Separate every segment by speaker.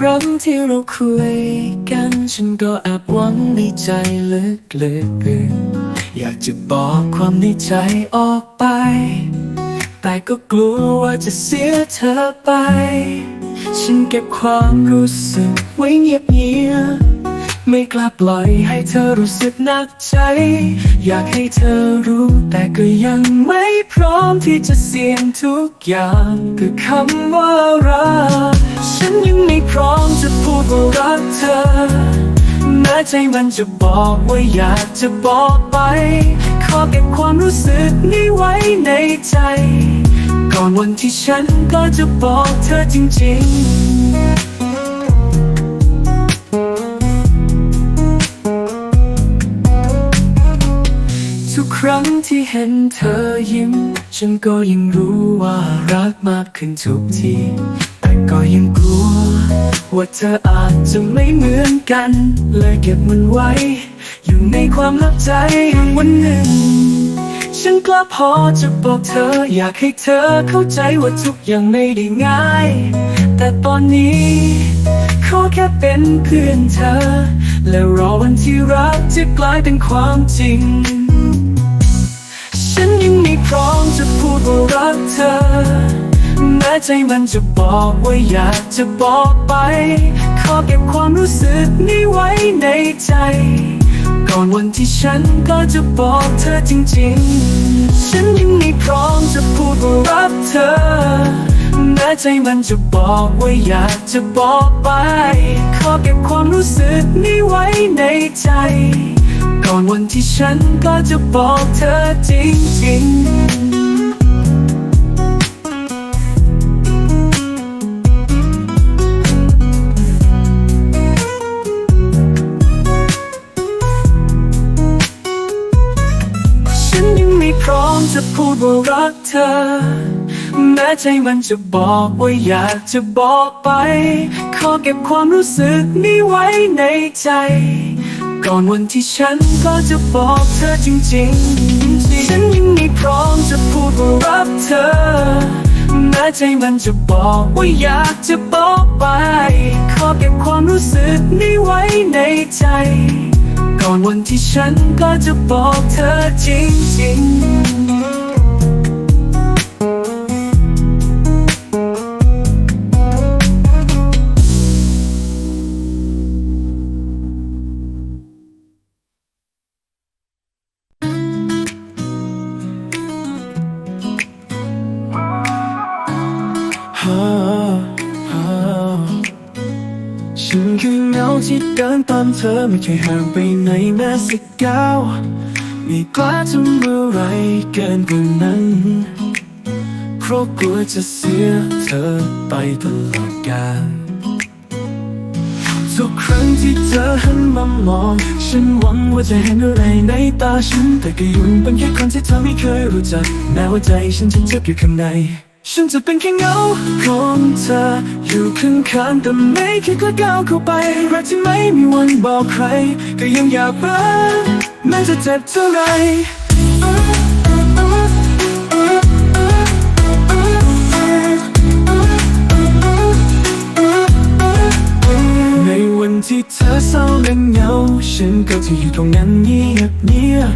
Speaker 1: ครั้งที่เราคุยกัน ฉันก็แอบหวังในใจลึกๆอยากจะบอกความในใจออกไป แต่ก็กลัวว่าจะเสียเธอไป ฉันเก็บความรู้สึกไว้เงียบเงียบๆ ไม่กล้าปล่อยให้เธอรู้สึกหนักใจ อยากให้เธอรู้แต่ก็ยังไม่พร้อมที่จะเสี่ยงทุกอย่างคือคำว่ารัก ฉันยังไม่พร้อมจะพูดว่ารักเธอแม้ใจมันจะบอกว่าอยากจะบอกไป ขอเก็บความรู้สึกนี้ไว้ในใจ ก่อนวันที่ฉันก็จะบอกเธอจริงๆ รั้งที่เห็นเธอยิ้ม ฉันก็ยิ่งรู้ว่ารักมากขึ้นทุกที แต่ก็ยังกลัว ว่าเธออาจจะไม่เหมือนกัน เลยเก็บมันไว้ อยู่ในความลับใจวันหนึ่ง ฉันกล้าพอจะบอกเธอ อยากให้เธอเข้าใจว่าทุกอย่างไม่ได้ง่าย แต่ตอนนี้ขอแค่เป็นเพื่อนเธอ และรอวันที่รักจะกลายเป็นความจริง ฉันยังไม่พร้อมจะพูดว่ารักเธอ แม้ใจมันจะบอกว่าอยากจะบอกไป ขอเก็บความรู้สึกนี้ไว้ในใจ ก่อนวันที่ฉันก็จะบอกเธอจริงๆ ฉันยังไม่พร้อมจะพูดว่ารักเธอ แม้ใจมันจะบอกว่าอยากจะบอกไป ขอเก็บความรู้สึกนี้ไว้ในใจ ก่อนวันที่ฉันก็จะบอกเธอจริงๆฉันยังไม่พร้อมจะพูดว่ารักเธอ แม้ใจมันจะบอกว่าอยากจะบอกไป ขอเก็บความรู้สึกนี้ไว้ในใจ ก่อนวันที่ฉันก็จะบอกเธอจริงๆ ฉันยังไม่พร้อมจะพูดว่ารักเธอ แม้ใจมันจะบอกว่าอยากจะบอกไป ขอเก็บความรู้สึกนี้ไว้ในใจ ก่อนวันที่ฉันก็จะบอกเธอจริงๆ ที่เดินตามเธอไม่เคยห่างไปไหนแม้สักก้าวไม่กล้าทำอะไรเกินกว่านั้นเพราะกลัวจะเสียเธอไปตลอดกาลทุกครั้งที่เธอหันมามอง ฉันหวังว่าจะเห็นอะไรในตาฉัน แต่ก็ยังเป็นแค่คนที่เธอไม่เคยรู้จักแม้ว่าใจฉันจะเจ็บอยู่ข้างใน ฉันจะเป็นแค่เงาของเธอ อยู่ข้างๆแต่ไม่คิดกล้าก้าวเข้าไป รักที่ไม่มีวันบอกใคร ก็ยังอยากรักแม้จะเจ็บเท่าไรในวันที่เธอเศร้าและเหงา ฉันก็จะอยู่ตรงนั้นเงียบเงียบ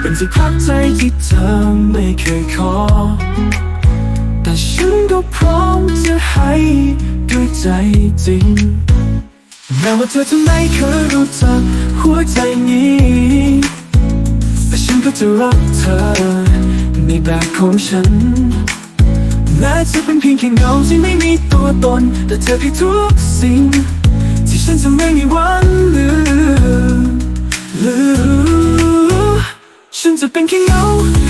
Speaker 1: เป็นที่พักใจที่เธอไม่เคยขอ แต่ฉันก็พร้อมจะให้ด้วยใจจริงแม้ว่าเธอจะไม่เคยรู้จักหัวใจนี้แต่ฉันก็จะรักเธอในแบบของฉันแม้จะเป็นเพียงแค่เงาที่ไม่มีตัวตน แต่เธอคือทุกสิ่ง ที่ฉันจะไม่มีวันลืมลืมฉันจะเป็นแค่เงา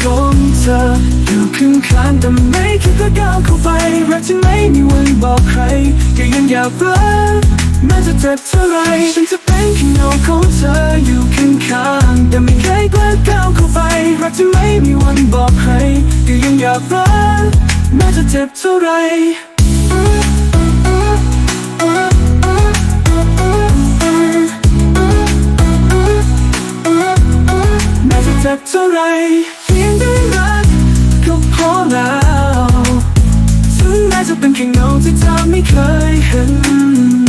Speaker 1: ของเธอ อยู่ข้างข้างๆแต่ไม่คิดจะก้าวเข้าไปรักที่ไม่มีวันบอกใครก็ยังอยากรักแม้จะเจ็บเท่าไรฉันจะเป็นแค่เงาของเธออยู่ข้างข้างๆแต่ไม่เคยกล้าก้าวเข้าไปรักที่ไม่มีวันบอกใครก็ยังอยากรักแม้จะเจ็บเท่าไรแม้จะเจ็บเท่าไร แล้วถึงเป็นแค่เงาที่เธอไม่เคยเห็น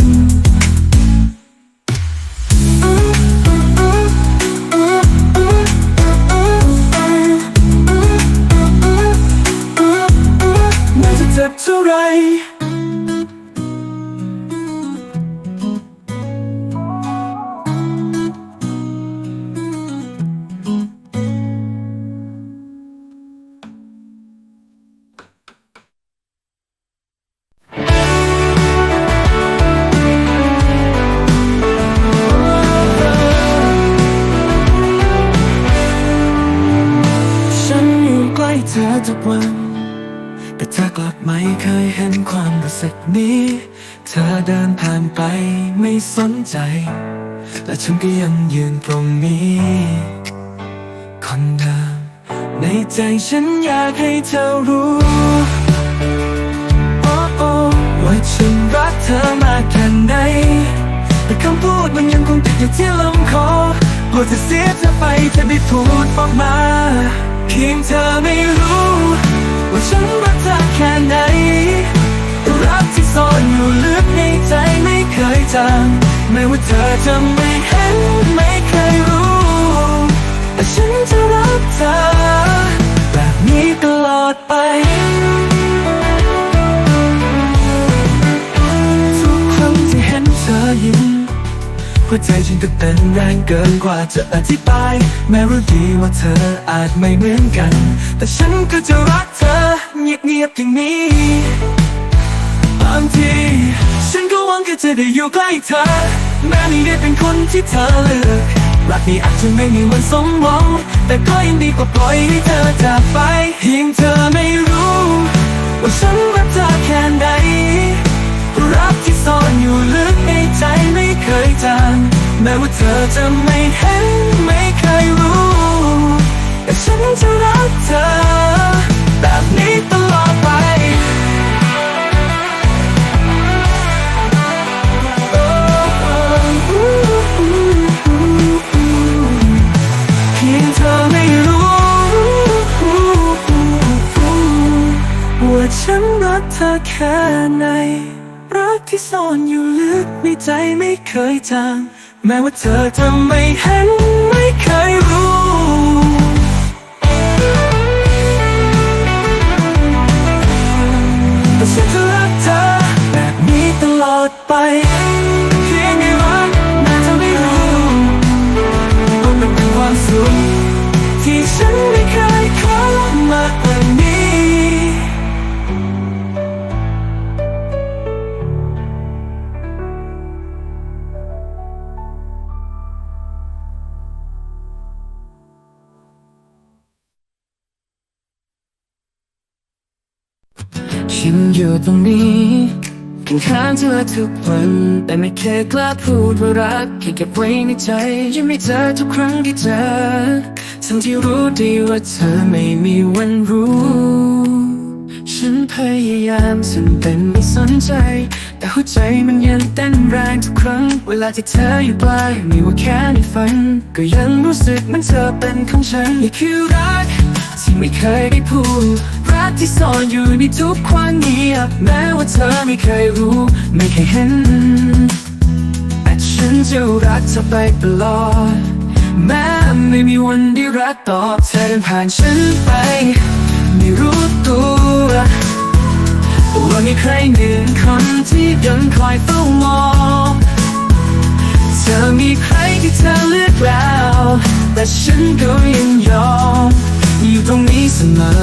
Speaker 1: ทุกวัน แต่เธอกลับไม่เคยเห็นความรู้สึกนี้ เธอเดินผ่านไปไม่สนใจ และฉันก็ยังยืนตรงนี้ คนเดิมในใจฉันอยากให้เธอรู้โอ้โอ้ว่าฉันรักเธอมากแค่ไหนแต่คำพูดมันยังคงติดอยู่ที่ลำคอกลัวจะเสียเธอไปจะไม่พูดออกมา เพียงเธอไม่รู้ ว่าฉันรักเธอแค่ไหน รักที่ซ่อนอยู่ลึกในใจไม่เคยจางไม่ว่าเธอจะไม่เห็นไม่เคยรู้ แต่ฉันจะรักเธอ แบบนี้ตลอดไป หัวใจฉันก็เต้นแรงเกินกว่าจะอธิบาย แม้รู้ดีว่าเธออาจไม่เหมือนกัน แต่ฉันก็จะรักเธอ เงียบๆอย่างนี้บางทีฉันก็หวังแค่จะได้อยู่ใกล้เธอ แม้ไม่ได้เป็นคนที่เธอเลือกรักนี้อาจจะไม่มีวันสมหวังแต่ก็ยังดีกว่าปล่อยให้เธอจากไปเพียงเธอไม่รู้ว่าฉันรักเธอแค่ไหนรักที่ซ่อนอยู่ ยจางแม้ว่าเธอจะไม่เห็นไม่เคยรู้แต่ฉันจะรักเธอ แบบนี้ตลอดไปเพียงเธอไม่รู้ ว่าฉันรักเธอแค่ไหน ที่ซ่อนอยู่ลึกในใจไม่เคยจางแม้ว่าเธอจะไม่เห็นไม่เคยรู้แต่ฉันจะรักเธอแบบนี้ตลอดไป ฉันอยู่ตรงนี้กินข้างเธอทุกวัน แต่ไม่เคยกล้าพูดว่ารักแค่เก็บไว้ในใจยังไม่เจอทุกครั้งที่เจอทั้งที่รู้ดีว่าเธอไม่มีวันรู้ ฉันพยายามทำเป็นไม่สนใจ แต่หัวใจมันยังเต้นแรงทุกครั้ง เวลาที่เธออยู่ใกล้ไม่ว่าแค่ในฝัน ก็ยังรู้สึกเหมันเธอเป็นของฉันนี่คือรัก ที่ไม่เคยได้พูด รักที่ซ่อนอยู่ในทุกความเงียบ แม้ว่าเธอไม่เคยรู้ ไม่เคยเห็น แต่ฉันจะรักเธอไปตลอด แม้ไม่มีวันได้รักตอบเธอเดินผ่านฉันไป ไม่รู้ตัวว่ามีใครหนึ่งคนที่ยังคอยเฝ้ามองเธอมีใครที่เธอเลือกแล้ว แต่ฉันก็ยังยอม ตรงนี้เสมอ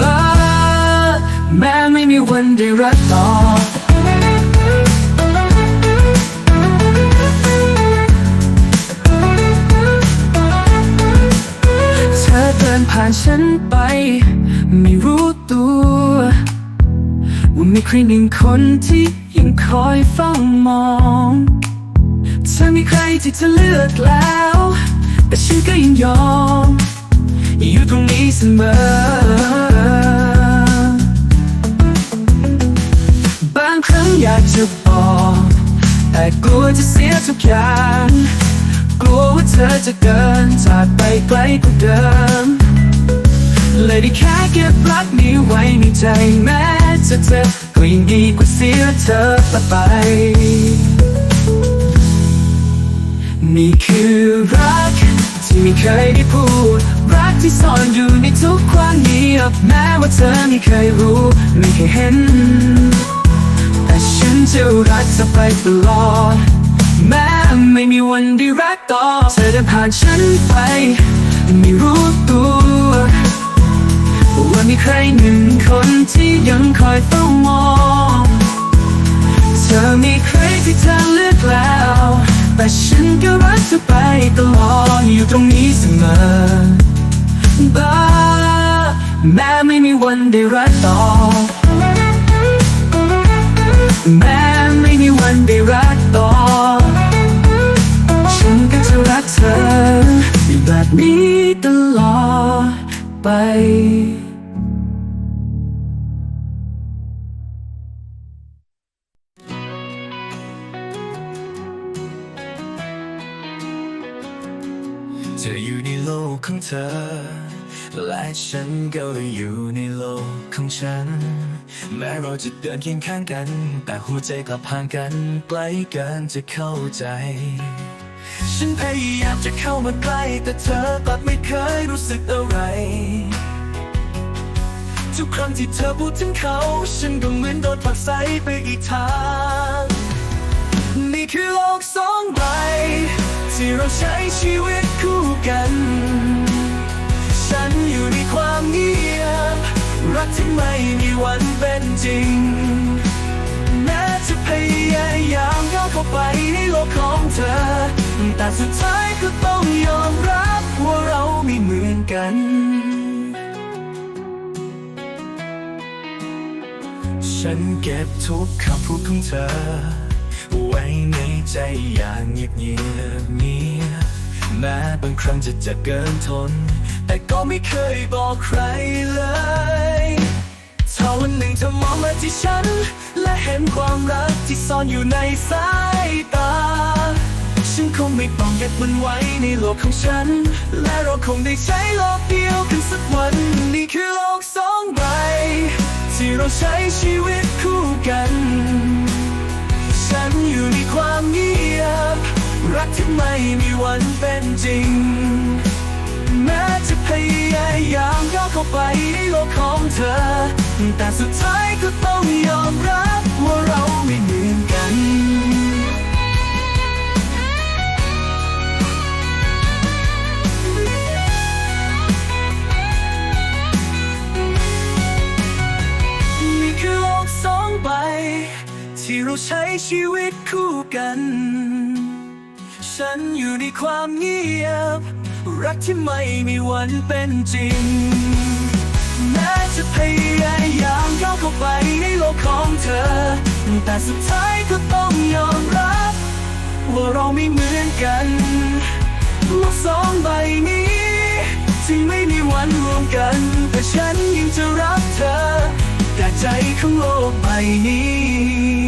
Speaker 1: บ้าแม้ไม่มีวันได้รักต่อเธอเดินผ่านฉันไป ไม่รู้ตัว ว่ามีใครหนึ่งคนที่ยังคอยเฝ้ามองเธอมีใครที่จะเลือกแล้ว แต่ฉันก็ยังยอม อยู่ตรงนี้เสมอ บางครั้งอยากจะบอก แต่กลัวจะเสียทุกอย่าง กลัวว่าเธอจะเดินจากไปไกลกว่าเดิม เลยได้แค่เก็บรักนี้ไว้ในใจแม้จะเจ็บก็ยิ่งดีกว่าเสียเธอไปนี่คือรักที่ไม่เคยได้พูด รักที่ซ่อนอยู่ในทุกความเงียบแม้ว่าเธอไม่เคยรู้ ไม่เคยเห็น แต่ฉันจะรักเธอไปตลอด แม้ไม่มีวันได้รักต่อ เธอเดินผ่านฉันไป ไม่รู้ตัวว่ามีใครหนึ่งคนที่ยังคอยเฝ้ามอง เธอมีใครที่เธอเลือกแล้ว แต่ฉันก็รักเธอไปตลอดอยู่ตรงนี้เสมอ บ้าแม้ไม่มีวันได้รักต่อ แม้ไม่มีวันได้รักต่อ ฉันก็จะรักเธอแบบนี้ตลอดไป และฉันก็อยู่ในโลกของฉัน แม้เราจะเดินเคียงข้างกัน แต่หัวใจกลับห่างกันไกลเกินจะเข้าใจ ฉันพยายามจะเข้ามาใกล้ แต่เธอกลับไม่เคยรู้สึกอะไร ทุกครั้งที่เธอพูดถึงเขา ฉันก็เหมือนโดนผลักไสไปอีกทาง นี่คือโลกสองใบที่เราใช้ชีวิตคู่กัน รักที่ไม่มีวันเป็นจริง แม้จะพยายามก้าวเข้าไปในโลกของเธอ แต่สุดท้ายก็ต้องยอมรับว่าเราไม่เหมือนกันฉันเก็บทุกคำพูดของเธอ ไว้ในใจอย่างเงียบเงียบแม้บางครั้งจะเจ็บเกินทน แต่ก็ไม่เคยบอกใครเลยถ้าวันหนึ่งเธอมองมาที่ฉัน และเห็นความรักที่ซ่อนอยู่ในสายตา ฉันคงไม่ต้องเก็บมันไว้ในโลกของฉัน และเราคงได้ใช้โลกเดียวกันสักวัน นี่คือโลกสองใบ ที่เราใช้ชีวิตคู่กัน ฉันอยู่ในความเงียบ รักที่ไม่มีวันเป็นจริง แม้จะพยายามก้าวเข้าไปในโลกของเธอ แต่สุดท้ายก็ต้องยอมรับว่าเราไม่เหมือนกันนี่คือโลกสองใบ ที่เราใช้ชีวิตคู่กัน ฉันอยู่ในความเงียบ รักที่ไม่มีวันเป็นจริง แม้จะพยายามก้าวเข้าไปในโลกของเธอ แต่สุดท้ายก็ต้องยอมรับ ว่าเราไม่เหมือนกันโลกสองใบนี้ที่ไม่มีวันรวมกัน แต่ฉันยังจะรักเธอแต่ใจของโลกใบนี้